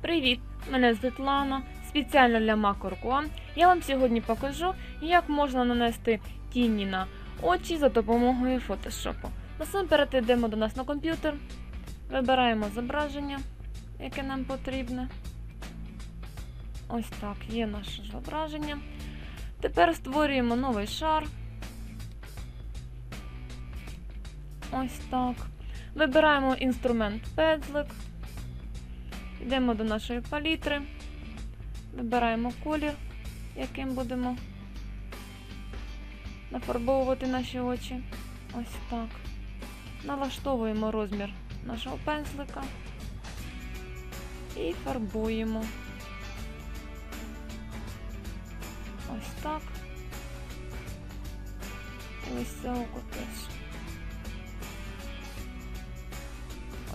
Привіт! Мене Світлана. Спеціально для Макоркуа я вам сьогодні покажу, як можна нанести тіні на очі за допомогою фотошопу. Насамперед йдемо до нас на комп'ютер, вибираємо зображення, яке нам потрібне. Ось так, є наше зображення. Тепер створюємо новий шар. Ось так. Вибираємо інструмент пензлик. Йдемо до нашої палітри, вибираємо колір, яким будемо нафарбовувати наші очі. Ось так. Налаштовуємо розмір нашого пензлика і фарбуємо. Ось так. І ось це око теж.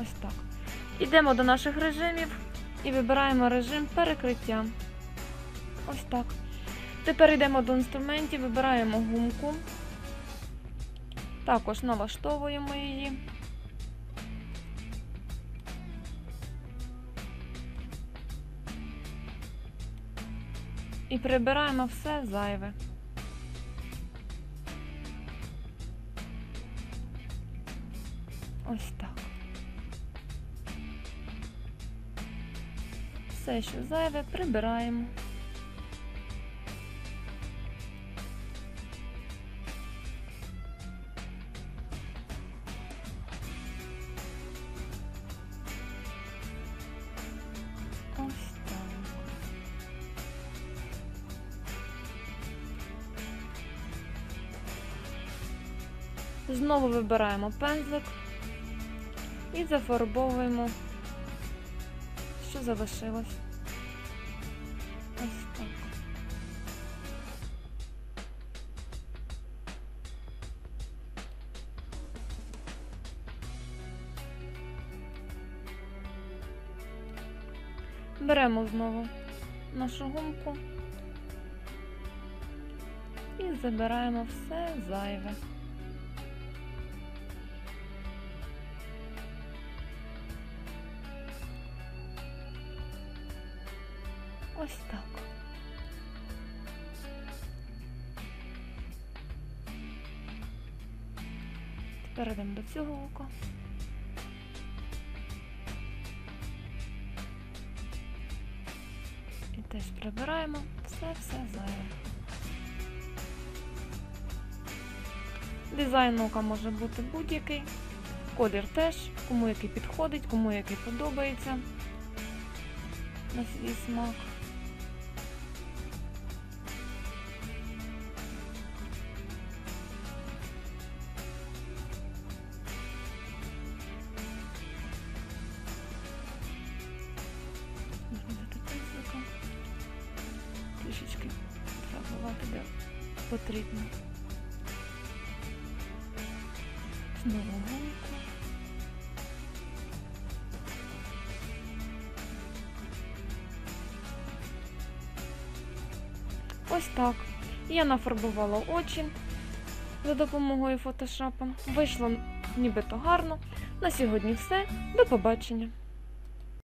Ось так. Йдемо до наших режимів і вибираємо режим перекриття. Ось так. Тепер йдемо до інструментів, вибираємо гумку. Також налаштовуємо її. І прибираємо все зайве. Ось так. Все, що зайве, прибираємо. Знову вибираємо пензлик і зафарбовуємо, залишилось. Ось так. Беремо знову нашу гумку і забираємо все зайве. Ось так. Тепер йдемо до цього ока. І теж прибираємо все-все зайве. Дизайн ока може бути будь-який. Колір теж, кому який підходить, кому який подобається на свій смак. Потрібно. Знову гумку. Ось так. Я нафарбувала очі за допомогою фотошопа. Вийшло нібито гарно. На сьогодні все. До побачення.